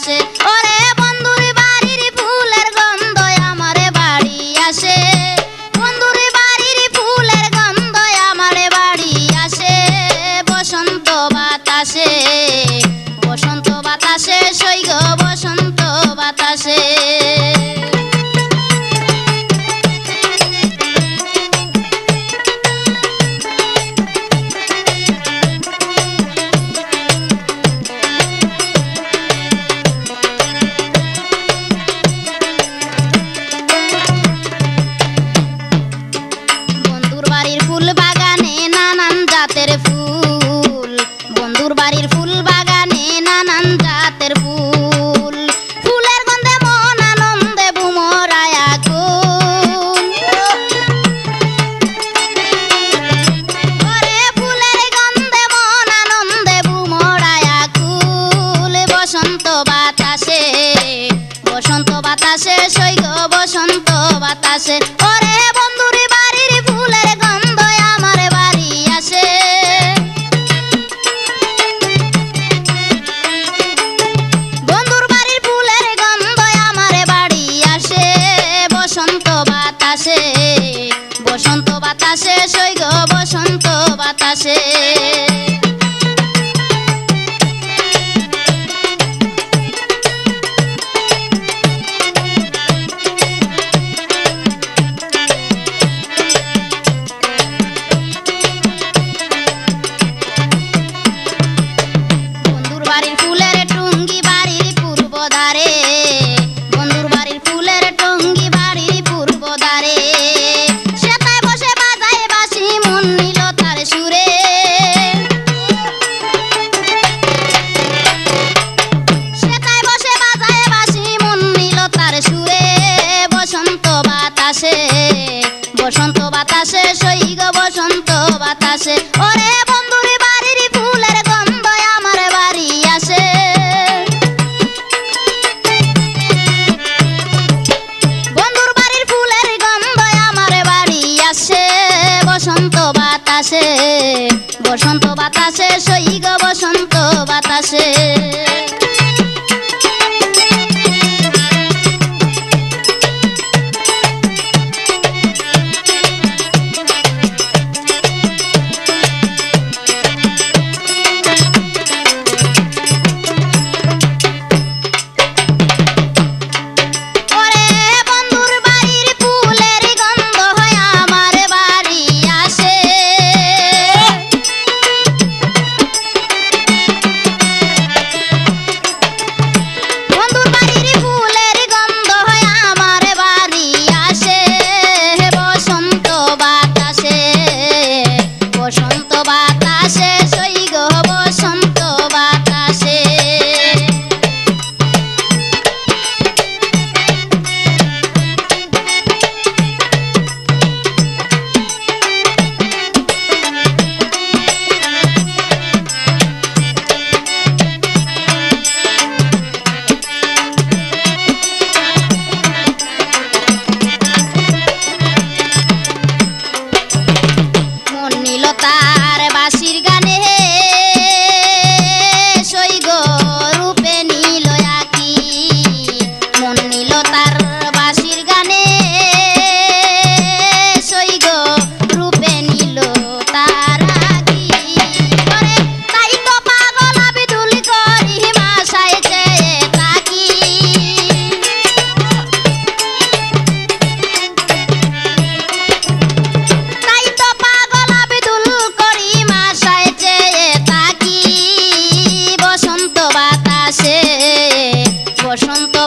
আসে। ওরে বন্ধুর বাড়ির ফুলের গন্ধ আমারে বাড়ি আসে। বন্ধুরি বাড়ির ফুলের গন্ধ আমারে বাড়ি আসে। বসন্ত বাতাসে I said. বাতাসে। ওরে বন্ধুরে, বাড়ির ফুলের গন্ধ আমার বাড়ি আসে। বন্ধুর বাড়ির ফুলের গন্ধ আমার বাড়ি আসে। বসন্ত বাতাসে বসন্ত বাতাসে, সই গো বসন্ত বাতাসে। আসে বসন্ত